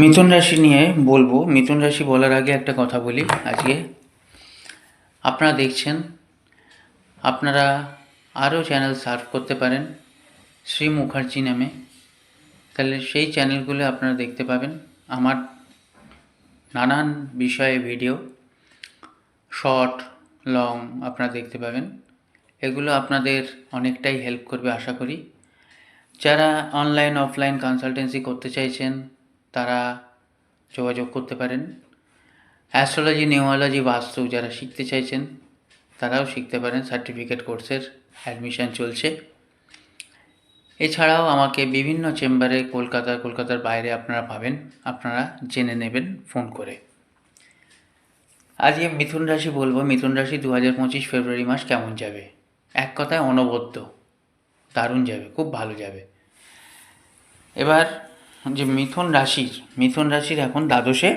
মিথুন রাশি নিয়ে বলব। মিথুন রাশি বলার আগে একটা কথা বলি আজকে। আপনারা দেখছেন, আপনারা আরও চ্যানেল সার্ভ করতে পারেন, শ্রী মুখার্জি নামে। তাহলে সেই চ্যানেলগুলো আপনারা দেখতে পাবেন। আমার নানান বিষয়ে ভিডিও শর্ট লং আপনারা দেখতে পাবেন। এগুলো আপনাদের অনেকটাই হেল্প করবে আশা করি। যারা অনলাইন অফলাইন কনসালটেন্সি করতে চাইছেন তারা যোগাযোগ করতে পারেন। অ্যাস্ট্রোলজি নিউমোলজি বাস্তু যারা শিখতে চাইছেন, তারাও শিখতে পারেন। সার্টিফিকেট কোর্সের অ্যাডমিশন চলছে। এছাড়াও আমাকে বিভিন্ন চেম্বারে কলকাতা, কলকাতার বাইরে আপনারা পাবেন। আপনারা জেনে নেবেন ফোন করে। আজকে মিথুন রাশি বলব। মিথুন রাশি দু হাজার পঁচিশ ফেব্রুয়ারি মাস কেমন যাবে? এক কথায় অনবদ্য। দারুণ যাবে। খুব ভালো যাবে। এবার যে মিথুন রাশির মিথুন রাশির এখন দ্বাদশে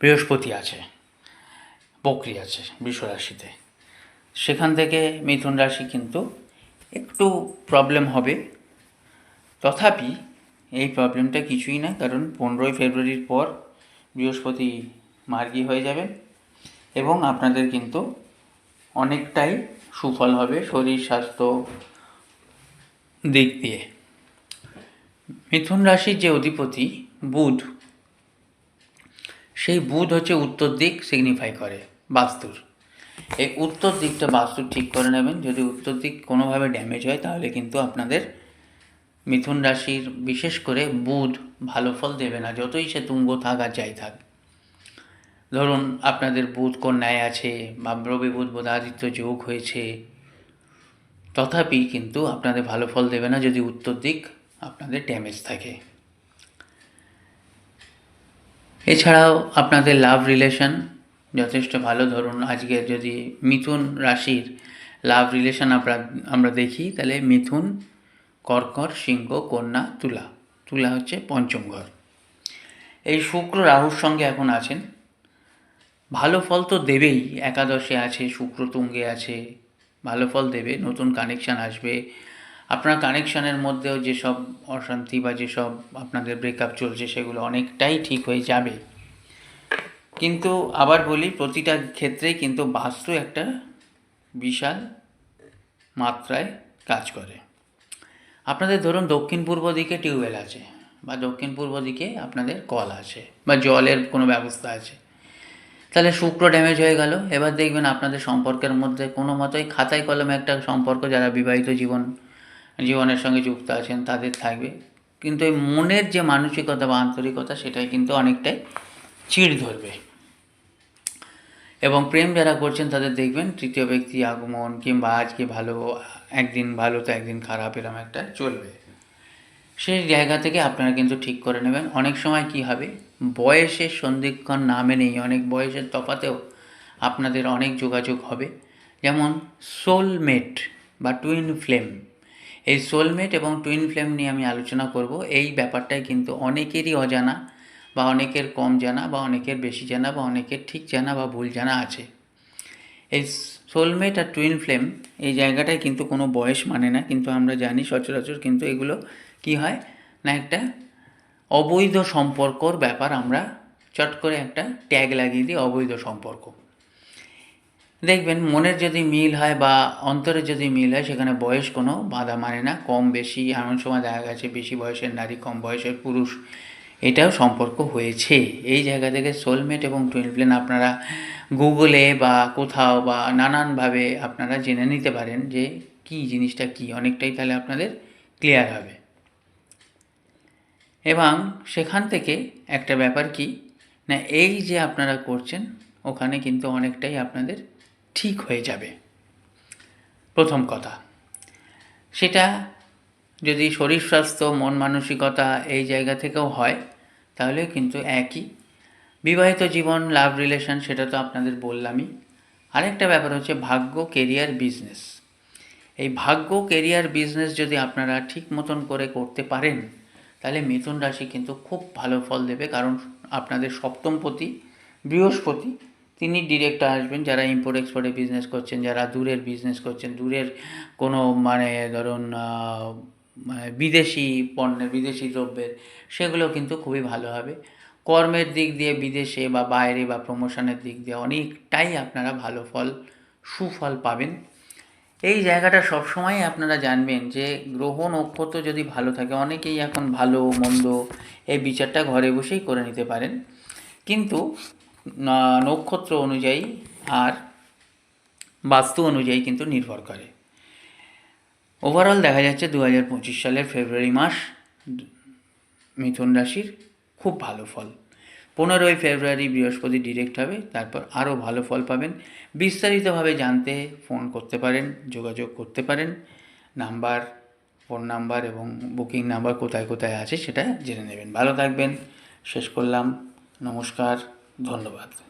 বৃহস্পতি আছে, বকরি আছে বৃষ রাশিতে সেখান থেকে মিথুন রাশি কিন্তু একটু প্রবলেম হবে। তথাপি এই প্রবলেমটা কিছুই না, কারণ পনেরোই ফেব্রুয়ারির পর বৃহস্পতি মার্গী হয়ে যাবে এবং আপনাদের কিন্তু অনেকটাই সুফল হবে শরীর স্বাস্থ্য দিক দিয়ে। মিথুন রাশির যে অধিপতি বুধ, সেই বুধ হচ্ছে উত্তর দিক সিগনিফাই করে, বাস্তুর। এই উত্তর দিকটা বাস্তু ঠিক করে নেবেন। যদি উত্তর দিক কোনোভাবে ড্যামেজ হয়, তাহলে কিন্তু আপনাদের মিথুন রাশির বিশেষ করে বুধ ভালো ফল দেবে না, যতই সে তুঙ্গ থাক আর যাই থাক। ধরুন আপনাদের বুধ কন্যায় আছে বা রবি বুধ বোধাদিত্য যোগ হয়েছে, তথাপি কিন্তু আপনাদের ভালো ফল দেবে না যদি উত্তর দিক আপনাদের ড্যামেজ থাকে। এছাড়াও আপনাদের লাভ রিলেশন যথেষ্ট ভালো। ধরুন আজকে যদি মিথুন রাশির লাভ রিলেশন আমরা আমরা দেখি, তাহলে মিথুন কর্কট সিংহ, কন্যা, তুলা। তুলা হচ্ছে পঞ্চম ঘর। এই শুক্র রাহুর সঙ্গে এখন আছেন। ভালো ফল তো দেবেই। একাদশে আছে, শুক্র তুঙ্গে আছে। ভালো ফল দেবে, নতুন কানেকশান আসবে। আপনার কানেকশানের মধ্যেও যেসব অশান্তি বা যেসব আপনাদের ব্রেকআপ চলছে, সেগুলো অনেকটাই ঠিক হয়ে যাবে। কিন্তু আবার বলি, প্রতিটা ক্ষেত্রেই কিন্তু বাস্তু একটা বিশাল মাত্রায় কাজ করে। আপনাদের ধরুন দক্ষিণ পূর্ব দিকে টিউবওয়েল আছে বা দক্ষিণ পূর্ব দিকে আপনাদের কল আছে বা জলের কোনো ব্যবস্থা আছে। তাহলে শুক্র ড্যামেজ হয়ে গেল। এবার দেখবেন আপনাদের সম্পর্কের মধ্যে কোনো মতোই খাতায় কলমে একটা সম্পর্ক, যারা বিবাহিত জীবন জীবনের সঙ্গে যুক্ত আছেন, তাদের থাকবে। কিন্তু এই মনের যে মানসিকতা বা আন্তরিকতা, সেটাই কিন্তু অনেকটাই চিড় ধরবে। এবং প্রেম যারা করছেন, তাদের দেখবেন তৃতীয় ব্যক্তি আগমন কিংবা আজকে ভালো, একদিন ভালো তো একদিন খারাপ, এরম একটা চলবে। সেই জায়গা থেকে আপনারা কিন্তু ঠিক করে নেবেন। অনেক সময় কি হবে? বয়সের সন্ধিক্ষণ না মেনেই অনেক বয়সের তফাতেও আপনাদের অনেক যোগাযোগ হবে। যেমন সোলমেট বা টুইন ফ্লেম এই সোলমেট এবং টুইন ফ্লেম নিয়ে আমি আলোচনা করব। এই ব্যাপারটাই কিন্তু অনেকেরই অজানা বা অনেকের কম জানা বা অনেকের বেশি জানা বা অনেকের ঠিক জানা বা ভুল জানা আছে। এই সোলমেট আর টুইন ফ্লেম এই জায়গাটায় কিন্তু কোনো বয়স মানে না, কিন্তু আমরা জানি সচরাচর কিন্তু এগুলো কি হয় না একটা অবৈধ সম্পর্কর ব্যাপার আমরা চট করে একটা ট্যাগ লাগিয়ে দিই, অবৈধ সম্পর্ক। দেখবেন মনের যদি মিল হয় বা অন্তরে যদি মিল হয়, সেখানে বয়স কোনো বাধা মানে না। কম বেশি, এমন সময় দেখা গেছে বেশি বয়সের নারী, কম বয়সের পুরুষ, এটাও সম্পর্ক হয়েছে। এই জায়গা থেকে সোলমেট এবং টুইন ফ্লেম আপনারা গুগলে বা কোথাও বা নানানভাবে আপনারা জেনে নিতে পারেন যে কি জিনিসটা কি। অনেকটাই তাহলে আপনাদের ক্লিয়ার হবে। এবং সেখান থেকে একটা ব্যাপার কি, না, এই যে আপনারা করছেন, ওখানে কিন্তু অনেকটাই আপনাদের ঠিক হয়ে যাবে। প্রথম কথা, সেটা যদি শরীর স্বাস্থ্য, মন মানসিকতা এই জায়গা থেকেও হয়, তাহলে কিন্তু একই। বিবাহিত জীবন লাভ রিলেশন সেটা তো আপনাদের বললামই। আরেকটা ব্যাপার হচ্ছে ভাগ্য কেরিয়ার বিজনেস এই ভাগ্য কেরিয়ার বিজনেস যদি আপনারা ঠিক মতন করে করতে পারেন, তাহলে মিথুন রাশি কিন্তু খুব ভালো ফল দেবে, কারণ আপনাদের সপ্তমপতি বৃহস্পতি তিনি ডিরেক্ট আসবেন, যারা ইম্পোর্ট এক্সপোর্টে বিজনেস করছেন, যারা দূরের বিজনেস করছেন, দূরের কোনো মানে ধরুন মানে বিদেশি পণ্যের, বিদেশি দ্রব্যের সেগুলো কিন্তু খুবই ভালো হবে। কর্মের দিক দিয়ে বিদেশে বা বাইরে বা প্রমোশনের দিক দিয়ে অনেকটাই আপনারা ভালো ফল, সুফল পাবেন। এই জায়গাটা সবসময় আপনারা জানবেন যে গ্রহ নক্ষত্র যদি ভালো থাকে, অনেকেই এখন ভালো, মন্দ এই বিচারটা ঘরে বসেই করে নিতে পারেন। কিন্তু নক্ষত্র অনুযায়ী আর বাস্তু অনুযায়ী কিন্তু নির্ভর করে। ওভারঅল দেখা যাচ্ছে দু হাজার পঁচিশ সালের ফেব্রুয়ারি মাস মিথুন রাশির খুব ভালো ফল। পনেরোই ফেব্রুয়ারি বৃহস্পতি ডিরেক্ট হবে, তারপর আরও ভালো ফল পাবেন। বিস্তারিতভাবে জানতে ফোন করতে পারেন, যোগাযোগ করতে পারেন। নাম্বার, ফোন নাম্বার এবং বুকিং নাম্বার কোথায় কোথায় আছে সেটা জেনে নেবেন। ভালো থাকবেন, শেষ করলাম। নমস্কার। ধন্যবাদ।